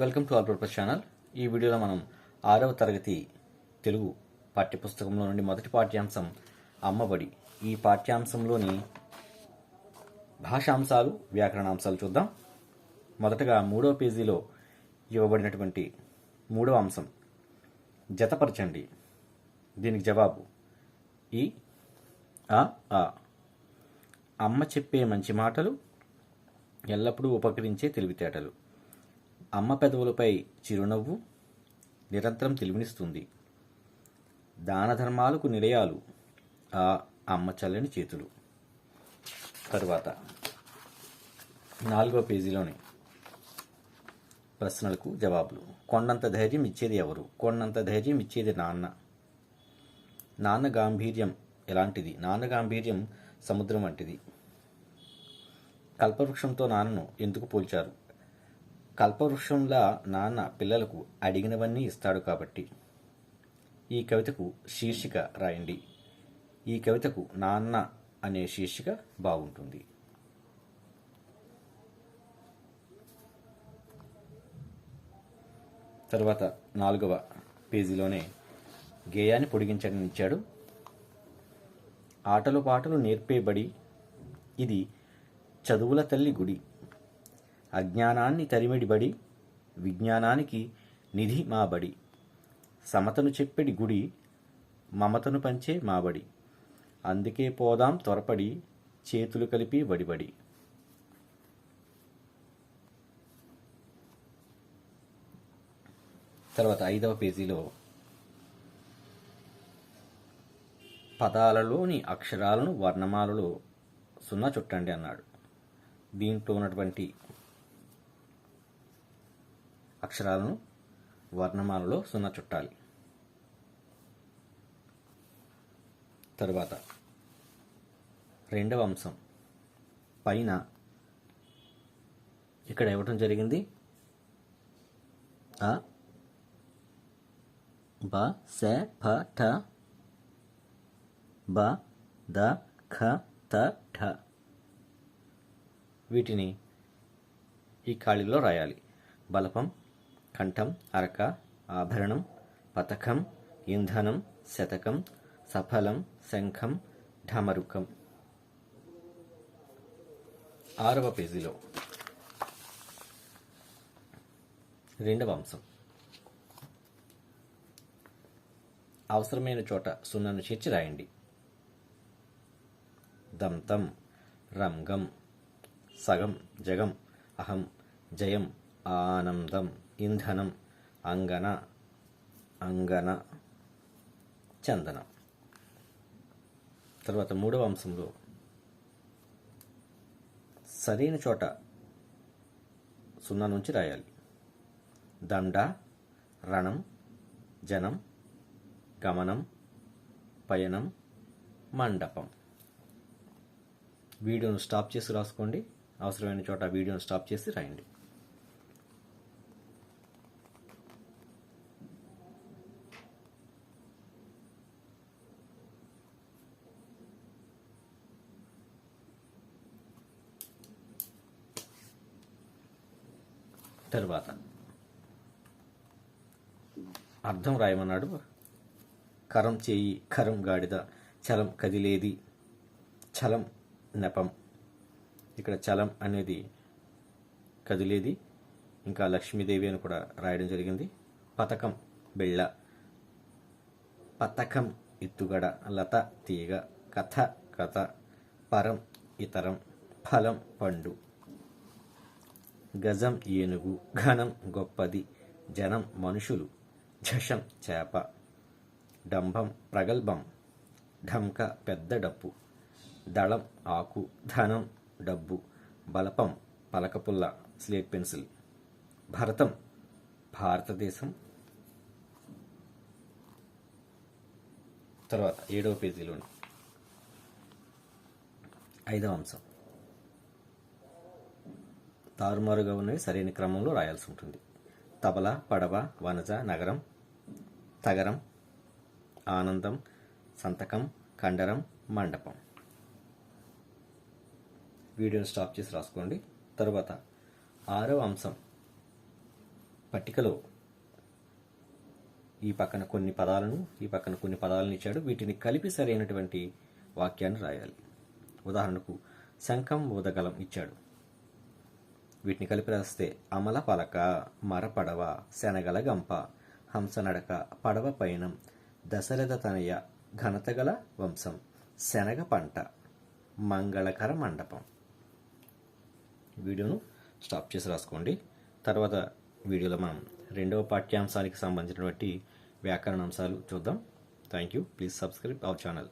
Welcome to all purpose channel. ఈ వీడియోలో మనం ఆరవ తరగతి తెలుగు పాఠ్యపుస్తకంలో నుండి మొదటి పాఠ్యాంశం అమ్మబడి ఈ పాఠ్యాంశంలోని భాషాంశాలు వ్యాకరణాంశాలు చూద్దాం. మొదటగా మూడవ పేజీలో ఇవ్వబడినటువంటి మూడవ అంశం. జతపరచండి. దీనికి జవాబు ఈ ఆ ఆ. అమ్మ చెప్పే మంచి మాటలు ఎల్లప్పుడూ ఉపకరించే తెలివితేటలు. అమ్మ పెదవులపై చిరునవ్వు నిరంతరం తెలివినిస్తుంది. దాన ధర్మాలకు నిలయాలు ఆ అమ్మ చల్లని చేతులు. తరువాత నాలుగో పేజీలోని ప్రశ్నలకు జవాబులు. కొండంత ధైర్యం ఇచ్చేది ఎవరు? కొండంత ధైర్యం ఇచ్చేది నాన్న. నాన్న గాంభీర్యం ఎలాంటిది? నాన్న గాంభీర్యం సముద్రం వంటిది. కల్పవృక్షంతో నాన్నను ఎందుకు పోల్చారు? కల్పవృక్షంలా నాన్న పిల్లలకు అడిగినవన్నీ ఇస్తాడు కాబట్టి. ఈ కవితకు శీర్షిక రాయండి. ఈ కవితకు నాన్న అనే శీర్షిక బాగుంటుంది. తర్వాత నాలుగవ పేజీలోనే గేయాన్ని పొడిగించడం ఇచ్చాడు ఆటలు పాటలు నేర్పేబడి ఇది చదువుల తల్లి గుడి. అజ్ఞానాన్ని తరిమిడిబడి విజ్ఞానానికి నిధి మాబడి సమతను చెప్పెడి గుడి మమతను పంచే మాబడి అందుకే పోదాం త్వరపడి చేతులు కలిపి వడిబడి. తర్వాత ఐదవ పేజీలో పదాలలోని అక్షరాలను వర్ణమాలలో సున్నా చుట్టండి అన్నాడు. దీంట్లో ఉన్నటువంటి అక్షరాలను వర్ణమాలలో సున్నా చుట్టాలి. తరువాత రెండవ అంశం. పైన ఇక్కడ ఇవ్వటం జరిగింది. అ బ స ఫ ఠ బ ద ఖ త ఠ. వీటిని ఈ ఖాళీలో రాయాలి. బలపం కంఠం అరక ఆభరణం పతకం ఇంధనం శతకం సఫలం శంఖం ఢమరుకం. ఆరవ పేజీలో. రెండవ అంశం. అవసరమైన చోట సున్నను చేర్చి రాయండి. దంతం రంగం సగం జగం అహం జయం ఆనందం. ఇంధనం అంగన అంగన చందనం. తర్వాత మూడవ అంశంలో సరైన చోట సున్నా నుంచి రాయాలి. దండ రణం జనం గమనం పయనం మండపం. వీడియోను స్టాప్ చేసి రాసుకోండి. అవసరమైన చోట వీడియోను స్టాప్ చేసి రాయండి. తరువాత. అర్థం రాయమన్నాడు. కరం చేయి కరం గాడిద చలం కదిలేది చలం నెపం. ఇక్కడ చలం అనేది కదిలేది ఇంకా లక్ష్మీదేవి అని కూడా రాయడం జరిగింది. పతకం బిళ్ళ. పతకం ఎత్తుగడ లత తీగ కథ కథ పరం ఇతరం ఫలం పండు. గజం ఏనుగు ఘనం గొప్పది జనం మనుషులు ఝషం చేప డంభం ప్రగల్భం ఢంక పెద్ద డప్పు దళం ఆకు ధనం డబ్బు బలపం పలకపుల్ల స్లేట్ పెన్సిల్. భరతం భారతదేశం. తర్వాత ఏడవ పేజీలోని ఐదవ అంశం. తారుమారుగా ఉన్నవి సరైన క్రమంలో రాయాల్సి ఉంటుంది. తబల పడవ వనజ నగరం తగరం ఆనందం సంతకం కండరం మండపం. వీడియోని స్టాప్ చేసి రాసుకోండి. తరువాత ఆరవ అంశం. పట్టికలో ఈ పక్కన కొన్ని పదాలను ఈ పక్కన కొన్ని పదాలను ఇచ్చాడు. వీటిని కలిపి సరైనటువంటి వాక్యాన్ని రాయాలి. ఉదాహరణకు శంఖం ఊదగలం ఇచ్చాడు. వీటిని కలిపి రాస్తే అమల పలక మరపడవ శనగల గంప హంసనడక పడవ పయనం దశరథ తనయ ఘనతగల వంశం శనగ పంట మంగళకర మండపం. వీడియోను స్టాప్ చేసి రాసుకోండి. తర్వాత వీడియోలో మనం రెండవ పాఠ్యాంశానికి సంబంధించినటువంటి వ్యాకరణ అంశాలు చూద్దాం. Thank you please subscribe our channel